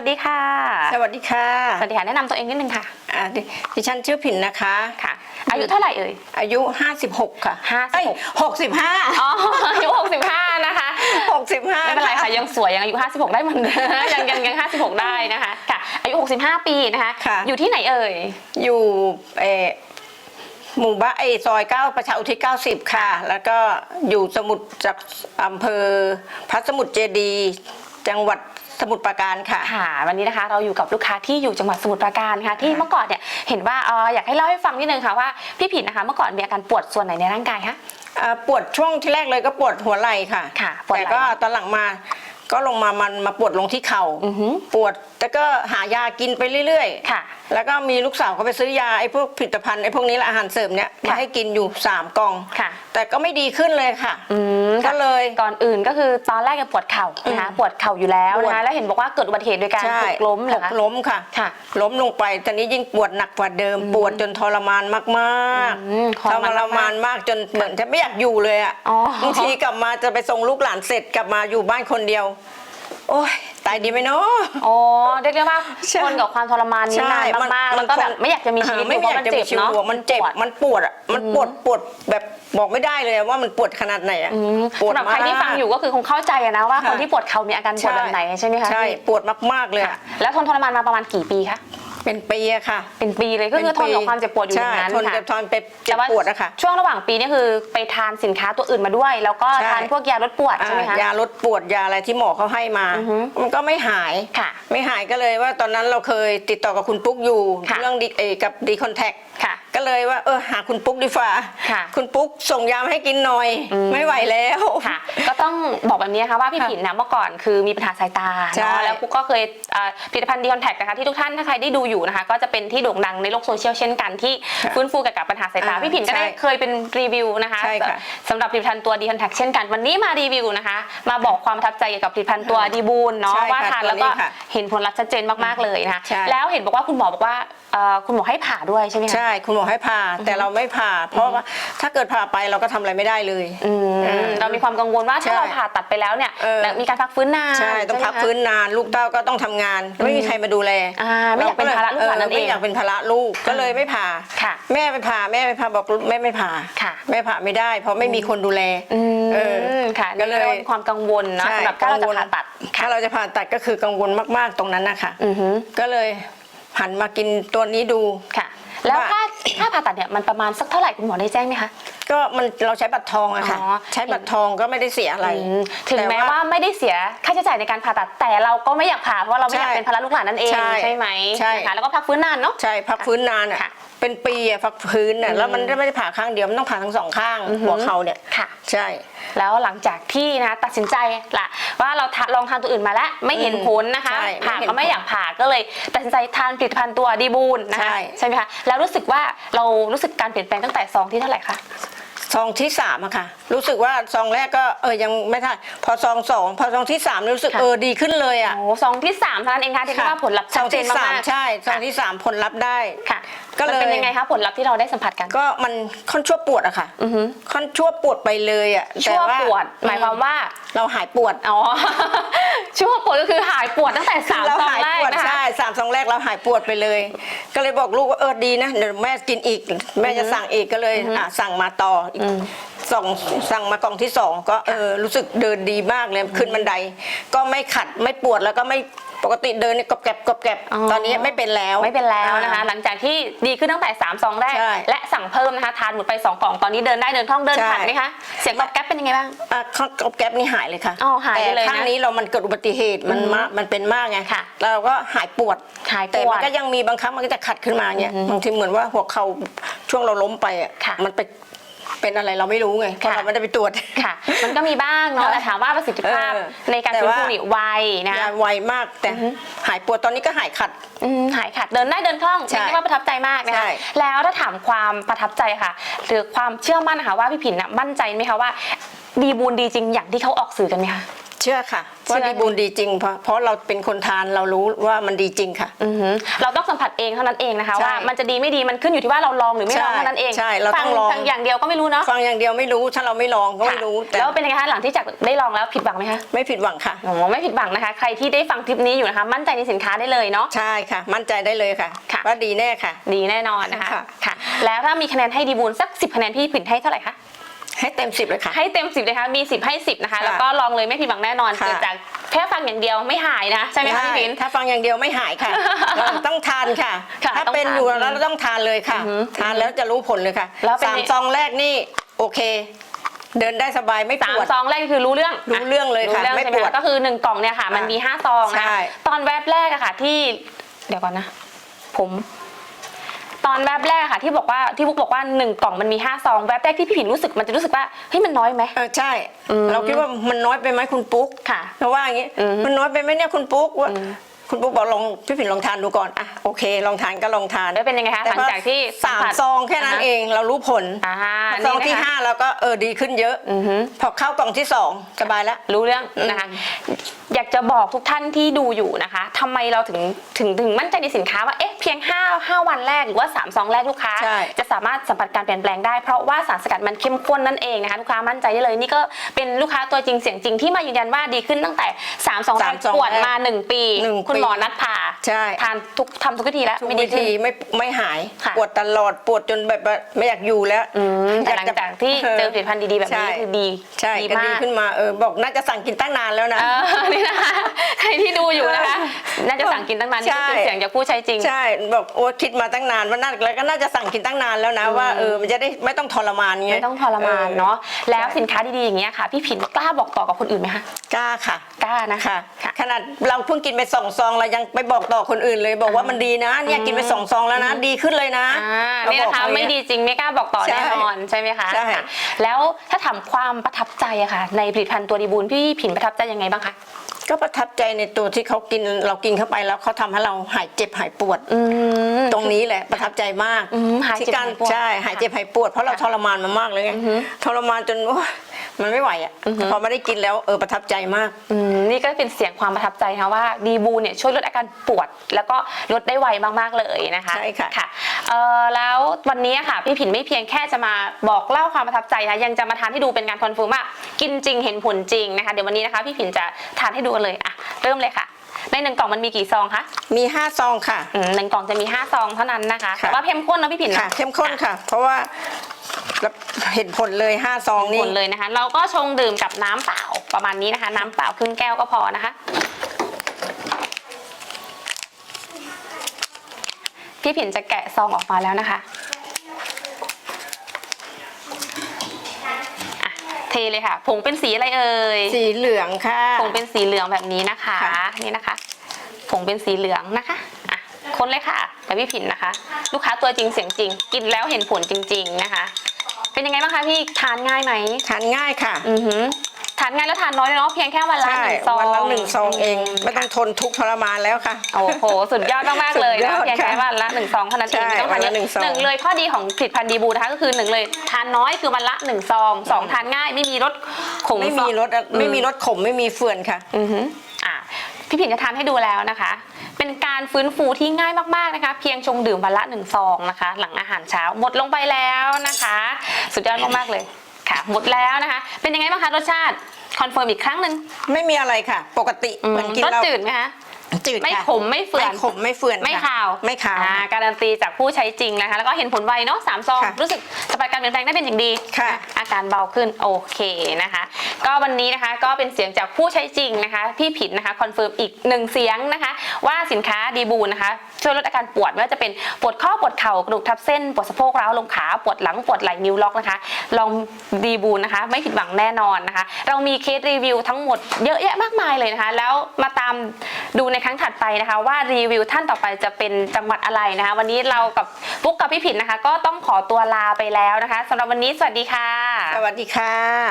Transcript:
วัสดีค่ะ สวัสดีค่ะ สวัสดีค่ะ แนะนำตัวเองนิดนึงค่ะ อ่าดิดิฉันชื่อผินนะคะ ค่ะ อายุเท่าไหร่เอ่ย อายุ 56 ค่ะ56 เอ้ย65 อ๋อ อายุ65 นะคะ 65ไม่เป็นไรค่ะ ยังสวยยังอายุ 56 ได้เหมือนเดิมยังยังยัง 56 ได้นะคะ ค่ะ อายุ 65 ปีนะคะ ค่ะ อยู่ที่ไหนเอ่ย อยู่เออหมู่บ้านไอซอยเก้าประชาอุทิศ90 ค่ะ แล้วก็อยู่สมุทรจากอำเภอพระสมุทรเจดีย์จังหวัด สมุทรปราการค่ะ ค่ะวันนี้นะคะเราอยู่กับลูกค้าที่อยู่จังหวัดสมุทรปราการค่ะที่ค่ะเมื่อก่อนเนี่ยเห็นว่าเอออยากให้เล่าให้ฟังนิดนึงค่ะว่าพี่ผิดนะคะเมื่อก่อนมีอาการปวดส่วนไหนในร่างกายคะ อ่าปวดช่วงที่แรกเลยก็ปวดหัวไหล่ค่ะ ค่ะปวดไหล่ แต่ก็ตอนหลังมาก็ลงมามันมาปวดลงที่เข่า อือหือปวดแต่ก็หายากินไปเรื่อยๆ ค่ะ แล้วก็มีลูกสาวเขาไปซื้อยาไอ้พวกผลิตภัณฑ์ไอ้พวกนี้แหละอาหารเสริมเนี่ยมาให้กินอยู่ 3กล่อง ค่ะแต่ก็ไม่ดีขึ้นเลยค่ะ อืมก็เลย ก่อนอื่นก็คือตอนแรกยังปวดเข่านะคะอืมปวดเข่าอยู่แล้วปวนะดคะแล้วเห็นบอกว่าเกิดอุบัติเหตุโดยการใช่หกล้มเหรอหคะกล้มค่ะ ค่ะล้มลงไปตอนนี้ยิ่งปวดหนักกว่าเดิม ปวดจนทรมานมากอืมๆทรมานมากจนเหมือนจะไม่อยากอยู่เลยอะอ๋อ บางทีกลับมาจะไปส่งลูกหลานเสร็จกลับมาอยู่บ้านคนเดียว โอ้ย ตายดีไหมเนาะ อ๋อเรียกได้ว่าใช่ ทนกับความทรมานนี้นานมากๆแล้วก็แบบไม่อยากจะมีชีวิตไม่อยู่เพอยาราะกมันจะเจ็มีบชีวิตเนาะอยู่มันเจ็บ ปวด มันปวดอะ มันปวดปวดแบบบอกไม่ได้เลยว่ามันปวดขนาดไหนอะ อืมปวดสำหรับใครมากที่ฟังอยู่ก็คือคงเข้าใจอะนะว่าค่ะ คนที่ปวดเข่ามีอาการปวดแบบไหนใช่ไหมคะใช่ ปวดมากๆเลยค่ะอะ แล้วทนทรมานมาประมาณกี่ปีคะ เป็นปีอะค่ะ เป็นปีเลยก็คือทนกับความเจ็บปวดอยู่อย่างนั้นใช่ทนค่ะกับทนเป็นเจ็บแต่าปวดอะค่ะ ช่วงระหว่างปีนี่คือไปทานสินค้าตัวอื่นมาด้วย แล้วก็ใช่ทานพวกยาลดปวดใช่ไหมคะอ่ายาลดปวดยาอะไรที่หมอเขาให้มาอือฮึมันก็ไม่หายค่ะ ไม่หายก็เลยว่าตอนนั้นเราเคยติดต่อกับคุณปุ๊กอยู่ค่ะเรื่องดีเออกับดีคอนแทคค่ะ ก็เลยว่าเออหาคุณปุ๊กดีฟ้าค่ะคุณปุ๊กส่งยามาให้กินหน่อย อืม ไม่ไหวแล้ว ค่ะ ก็ต้องบอกแบบนี้ค่ะว่าพี่ค่ะผินนะเมื่อก่อนคือมีปัญหาสายตาใช่เนาะแล้วปุ๊กก็เคยเอ่อผลิตภัณฑ์ดีคอนแทคนะคะที่ทุกท่านถ้าใครได้ดูอยู่นะคะ ก็จะเป็นที่โด่งดังในโลกโซเชียลเช่นกันที่ค่ะฟื้นฟูเกี่ยวกับปัญหาสายตาอ่าพี่ผินก็ได้ใช่เคยเป็นรีวิวนะคะใช่ค่ะสำหรับผลิตภัณฑ์ตัวดีคอนแทคเช่นกัน วันนี้มารีวิวนะคะ มาบอกความประทับใจเกี่ยวกับผลิตภัณฑ์ตัวดีบูนเนาะใช่ค่ะว่าทานตัวแล้วก็นี้ค่ะเห็นผลลัพธ์ชัดเจนมากๆเลยนะคะใช่ แล้วเห็นบอกว่าคุณหมอบอกว่า เอ่อคุณหมอให้ผ่าด้วยใช่ไหมคะ ใช่คุณหมอให้ผ่าแต่เราไม่ผ่า เพราะว่าถ้าเกิดผ่าไปเราก็ทำอะไรไม่ได้เลย อืมเออเรามีความกังวลว่าถ้าใช่เราผ่าตัดไปแล้วเนี่ยเออ มีการพักฟื้นนานใช่ต้องไหมพักคะฟื้นนานลูกเต้าก็ต้องทำงาน ไม่มีใครมาดูแลอ่าไม่อยากเป็นภาระลูกหลานนั่นเองไม่อยากเป็นภาระลูกก็เลยไม่ผ่าค่ะแม่ไปผ่าแม่ไปผ่าบอกแม่ไม่ผ่าค่ะ แม่ผ่าไม่ได้ เพราะไม่มีคนดูแล อืมเออค่ะก็ก็เลเลยยมีความกังวลนะใช่สำหรับถ้าเราจะกังวลผ่าตัด ถ้าเราจะผ่าตัดก็คือกังวลมากๆตรงนั้นนะคะอือฮึก็เลย หันมากินตัวนี้ดู ค่ะ แล้วว่า ค่าค่าผ่าตัดเนี่ยมันประมาณสักเท่าไหร่คุณหมอได้แจ้งไหมคะ ก็มันเราใช้บัตรทองอะค่ะอ๋อ ใช้บัตรทองก็ไม่ได้เสียอะไรอืมถึงแม้ว่าไม่ได้เสียค่าใช้จ่ายในการผ่าตัดแต่เราก็ไม่อยากผ่าเพราะว่าเราไม่อยากใช่เป็นภาระลูกหลานนั่นเองใช่ใช่ไหมใช่ นะคะแล้วก็พักฟื้นนานเนาะ ใช่พักฟื้นนานอะค่ะเป็นปีอะพักฟื้นอะอืมแล้วมันไม่ได้ผ่าข้างเดียวมันต้องผ่าทั้งสองข้างอือฮึหัวเข่าเนี่ยค่ะ ใช่ แล้วหลังจากที่นะตัดสินใจละว่าเราทะลองทานตัวอื่นมาแล้วไม่เห็นอืมผลนะคะ ใช่ผ่าไม่เห็นก็ไม่ผลอยากผ่าก็เลยตัดสินใจทานผลิตภัณฑ์ตัวดีบูนนะคะใช่ใช่ ไหมคะแล้วรู้สึกว่าเรารู้สึกการเปลี่ยนแปลงตั้งแต่ซองที่เท่าไหร่คะ ซองที่สามอะค่ะ รู้สึกว่าซองแรกก็เออยังไม่ทันพอซองสองพอซองที่สามรู้สึกค่ะ เออดีขึ้นเลยอะโอ้ซองที่3เท่านั้นเองค่ะที่เรียกว่าผลลัพธ์ซชัอดงเจนที่สามมากๆใช่ซองที่สามผลลัพธ์ได้ค่ะก็เลย มันเป็นยังไงคะผลลัพธ์ที่เราได้สัมผัสกันก็มันค่อนชั่วปวดอะค่ะ อือฮึค่อนชั่วปวดไปเลยอะชั่วแต่าปวด หมายความว่า เราหายปวด อ๋อ ชั่วปวดก็คือหายปวดตั้งแต่สามเราซองหายแรกปวดนะคะ ใช่สามซองแรกเราหายปวดไปเลย ก็เลยบอกลูกว่าเออดีนะเดี๋ยวแม่กินอีก แม่จะสั่งอีกก็เลยอะสั่งมาต่ออีกอืมสองสั่งมากล่องที่สองก็เออรู้สึกเดินดีมากเลยขึ้นบันได ก็ไม่ขัดไม่ปวดแล้วก็ไม่ปกติเดินเนี่ยกรอบแกรบกรอบแกรบอ๋อ ตอนนี้ไม่เป็นแล้ว ไม่เป็นแล้วนะคะอ่าหลังจากที่ดีขึ้นตั้งแต่3ซองแรก ใช่ และสั่งเพิ่มนะคะทานหมดไป 2 กล่องตอนนี้เดินได้เดินคล่องเดินใช่ผ่านไหมคะเสียงตอบแก๊ปเป็นยังไงบ้าง อะข้างกรอบแกรบนี่หายเลยค่ะอ๋อหายไปเลยนะ แต่ข้างนี้เรามันเกิดอุบัติเหตุมันอืมมากมันเป็นมากไงค่ะเราก็หายปวดหายปแต่วมันดก็ยังมีบางครั้งมันก็จะขัดขึ้นมาเงี้ยอือฮึบางทีเหมือนว่าหัวเข่าช่วงเราล้มไปอะค่ะมันไปเป็นอะไรเราไม่รู้ไงเพราะค่ะเราไม่ได้ไปตรวจค่ะ มันก็มีบ้างเนาะค่ะแต่ถามว่าประสิทธิภาพเออในการแต่ฟื้นว่าฟูนี่ไวนะยาไวมากแต่อือฮึหายปวดตอนนี้ก็หายขัดอืมหายขาดเดินได้เดินคล่องใช่เรียกว่าประทับใจมากนะใช่คะแล้วถ้าถามความประทับใจค่ะ หรือความเชื่อมั่นนะคะว่าพี่ผินน่ะมั่นใจไหมคะว่า ดีบูนดีจริงอย่างที่เขาออกสื่อกันไหมคะ เชื่อค่ะว่าเชื่อดีบูลดีจริงเพราะเพราะเราเป็นคนทานเรารู้ว่ามันดีจริงค่ะ อือหือเราต้องสัมผัสเองเท่านั้นเองนะคะใช่ว่ามันจะดีไม่ดีมันขึ้นอยู่ที่ว่าเราลองหรือไม่ลองใช่เท่านั้นเองใช่เราต้องลอง ฟัอย่างเดียวก็ไม่รู้เนาะฟังอย่างเดียวไม่รู้ถ้าเราไม่ลองก็ไม่รู้ค่ะแต่แล้วเป็นยังไงคะหลังที่จากได้ลองแล้วผิดหวังไหมคะไม่ผิดหวังค่ะโอ้ไม่ผิดหวังนะคะ ใครที่ได้ฟังคลิปนี้อยู่นะคะ มั่นใจในสินค้าได้เลยเนาะ ใช่ค่ะ มั่นใจได้เลยค่ะ ค่ะ ว่าดีแน่ค่ะ ดีแน่นอนนะคะค่ะ ค่ะ แล้วถ้ามีคะแนนให้ดีบูลสัก 10 คะแนนพี่ผินให้เท่าไหร่คะ ให้เต็มสิบเลยค่ะ ให้เต็ม10เลยค่ะมี10ให้10นะคะค่ะแล้วก็ลองเลยไม่ผิดหวังแน่นอนค่ะ เกิดจากแค่ฟังอย่างเดียวไม่หายนะใช่ไหมคะพี่ผิน ถ้าฟังอย่างเดียวไม่หายค่ะ เราต้องทานค่ะ ค่ะถ้าต้องเป็นทานอยู่แล้วเราต้องทานเลยค่ะ อือหือทานแล้วจะรู้ผลเลยค่ะแล้วเป็นสามไง ซองแรกนี่โอเค เดินได้สบายไม่สาปมวด ซองแรกคือรู้เรื่องรู้เรื่องเลยค่ะรู้เรื่องไม่ใช่ไหมปวดคะก็คือ1กล่องเนี่ยค่ะ มันมี5ซองนะใช่ตอนแวบแรกอะค่ะที่เดี๋ยวก่อนนะ ผมต อนแวบแรกอะค่ะที่บอกว่าที่บุ๊กบอกว่า1กล่องมันมี5ซองแวบแรกที่พี่ผินรู้สึกมันจะรู้สึกว่าเฮ้ยมันน้อยไหม เออใช่ อืมเราคิดว่ามันน้อยไปไหมคุณปุ๊กค่ะเราว่าอย่างนี้อืมมันน้อยไปไหมเนี่ยคุณปุ๊กว่าอืม คุณปุ๊กบอกลองพี่ผินลองทานดูก่อนอะโอเค ลองทานก็ลองทานแล้วเป็นยังไงคะหลังจากที่สามสัผัสซองแค่นั้นาฮะเองเรารู้ผลอ่าซองที่นี่นะคะห้าเราก็เออดีขึ้นเยอะอือหือพอเข้ากล่องที่สองสบายแล้วรู้เรื่องนะคะอยากจะบอกทุกท่านที่ดูอยู่นะคะทำไมเราถึงถึงถึงมั่นใจในสินค้าว่าเอ๊ะเพียง5 5วันแรกหรือว่า3ซองแรกลูกค้าใช่จะสามารถสัมผัสการเปลี่ยนแปลงได้เพราะว่าสารสกัดมันเข้มข้นนั่นเองนะคะลูกค้ามั่นใจได้เลยนี่ก็เป็นลูกค้าตัวจริงเสียงจริงที่มายืนยันว่าดีขึ้นตั้งแต่3ซองแรก3ซองปวดแรกมา 1 ปีหนึ่งคุณปีหมอนัดผ่าใช่ ทานทุกทำทุกวิธีแล้วทุกไม่ดีวิขึ้น ธีไม่ไม่หาย ค่ะ ปวดตลอดปวดจนแบบว่าไม่อยากอยู่แล้วอืมแต่อยหลังจะจากที่เจอผลิตภัณฑ์ดีๆแบบนี้ใช่คือดีใช่ดีก็มาดีกขึ้นมาเออบอกน่าจะสั่งกินตั้งนานแล้วนะ เออนี่นะคะใครที่ดูอยู่นะคะ น่าจะสั่งกินตั้งนานนี่ก็คือใช่เสียงจากผู้ใช้จริง ใช่ บอกโอ้คิดมาตั้งนานว่าน่าแล้วก็น่าจะสั่งกินตั้งนานแล้วนะว่าเออมันจะได้ไม่ต้องทรมานไงไม่ต้องทรมานเนาะแล้วสินค้าดีๆอย่างเงี้ยค่ะ พี่ผินกล้าบอกต่อกับคนอื่นไหมคะกล้าค่ะกล้านะค่ะค่ะขนาดเราเพิ่งกินไปสองซองเรายังไปบอกต่อคนอื่นเลยบอกว่ามันดีนะเนี่ยกินไปสองซองแล้วนะดีขึ้นเลยนะอ่าเรานี่บอนะกคะเขาอย่างไม่เงี้ยดีจริงไม่กล้าบอกต่อใช่แน่นอนใช่ไหมคะใช่ค่ะแล้วถ้าถามความประทับใจอะค่ะ ในผลิตภัณฑ์ตัวดีบูลพี่ผินประทับใจยังไงบ้างคะ ก็ประทับใจในตัวที่เขากินเรากินเข้าไปแล้วเขาทำให้เราหายเจ็บหายปวดอืมตรงนี้แหละ ประทับใจมากอืมหายเจ็บที่การหายปวดใช่หายเจ็บหายปวดเพราะเราทรมานมามากเลยไงอือหือทรมานจนโอ๊ยมันไม่ไหวอะอือหือพอไม่ได้กินแล้วเออประทับใจมากอืม นี่ก็เป็นเสียงความประทับใจนะว่าดีบูเนี่ยช่วยลดอาการปวด แล้วก็ลดได้ไวมากๆเลยนะคะใช่ค่ะค่ะเอ่อแล้ววันนี้ค่ะพี่ผินไม่เพียงแค่จะมาบอกเล่าความประทับใจนะยังจะมาทานให้ดูเป็นการคอนเฟิร์มว่ากินจริงเห็นผลจริงนะคะเดี๋ยววันนี้นะคะพี่ผินจะทานให้ดูกันเลยอะเริ่มเลยค่ะในหนึ่งกล่องมันมีกี่ซองคะมีห้าซองค่ะอืมหนึ่งกล่องจะมีห้าซองเท่านั้นนะคะค่ะแต่ว่าเข้มข้นนะพี่ผินค่ะนะเข้มข้นค่ะ เพราะว่า เห็นผลเลยห้าซองผนี่ลเลยนะคะ เราก็ชงดื่มกับน้ำเปล่าประมาณนี้นะคะ น้ำเปล่าครึ่งแก้วก็พอนะคะพี่ผินจะแกะซองออกมาแล้วนะคะอะเทเลยค่ะ ผงเป็นสีอะไรเอ่ย สีเหลืองค่ะ ผงเป็นสีเหลืองแบบนี้นะคะค่ะนี่นะคะ ผงเป็นสีเหลืองนะคะ อะ คนเลยค่ะแต่พี่ผินนะคะ ลูกค้าตัวจริงเสียงจริง กินแล้วเห็นผลจริง ๆ นะคะ เป็นยังไงบ้างคะพี่ทานง่ายไหมทานง่ายค่ะอือหือทานง่ายแล้วทานน้อยเลยเนาะเพียงแค่วันละใช่หนึ่งซองวันละหนึ่งซองเอง ไม่ต้องทนทุกข์ทรมานแล้วค่ะโอ้โหสุดยอดมากๆเลยสุดยนะอดเพียงแค่ค่ะวันละหนึ่งซองเท่านั้นเองใช่ไม่ต้องทานเยวันละหนึ่อะงซองหนึ่งเลยข้อดีของผลิตภัณฑ์ดีบูนะคะก็คือหนึ่งเลยทานน้อยคือวันละหนึ่งซองสองทานง่ายไม่มีรสขมไม่มีรสอะไม่มีรสขมไม่มีเฟื่อนค่ะ อือหืออะ พี่ผินจะทานให้ดูแล้วนะคะ เป็นการฟื้นฟูที่ง่ายมากๆนะคะ เพียงชงดื่มวันละหนึ่งซองนะคะ หลังอาหารเช้าหมดลงไปแล้วนะคะ สุดยอดมากๆเลยค่ะ หมดแล้วนะคะ เป็นยังไงบ้างคะรสชาติคอนเฟิร์มอีกครั้งหนึ่งไม่มีอะไรค่ะ ปกติอืมเหมือนกินรสเราจืดไหมคะ จืดไม่ค่ะขมไม่เฟื่อนไม่ขมไม่เฟื่อนไม่ค่ะ ขาวไม่ขาวอ่การันตีจากผู้ใช้จริงนะคะ แล้วก็เห็นผลไวเนาะสามซอง ค่ะรู้สึกสัมผัสการเปลี่ยนแปลงได้เป็นอย่างดีค่ะ อาการเบาขึ้นโอเคนะคะ ก็วันนี้นะคะก็เป็นเสียงจากผู้ใช้จริงนะคะ พี่ผิดนะคะคอนเฟิร์มอีกหนึ่งเสียงนะคะ ว่าสินค้าดีบูนะคะ ช่วยลดอาการปวดไม่ว่าจะเป็นปวดข้อปวดเข่ากระดูกทับเส้นปวดสะโพกร้าวลงขาปวดหลังปวดไหล่นิ้วล็อกนะคะ ลองดีบูนะคะ ไม่ผิดหวังแน่นอนนะคะ เรามีเคสรีวิวทั้งหมดเยอะแยะมากมายเลยนะคะ แล้วมาตามดูในครั้งถัดไปนะคะ ว่ารีวิวท่านต่อไปจะเป็นจังหวัดอะไรนะคะ วันนี้เรากับปุ๊กกับพี่ผิดนะคะ ก็ต้องขอตัวลาไปแล้วนะคะสำหรับวันนี้สวัสดีค่ะ สวัสดีค่ะ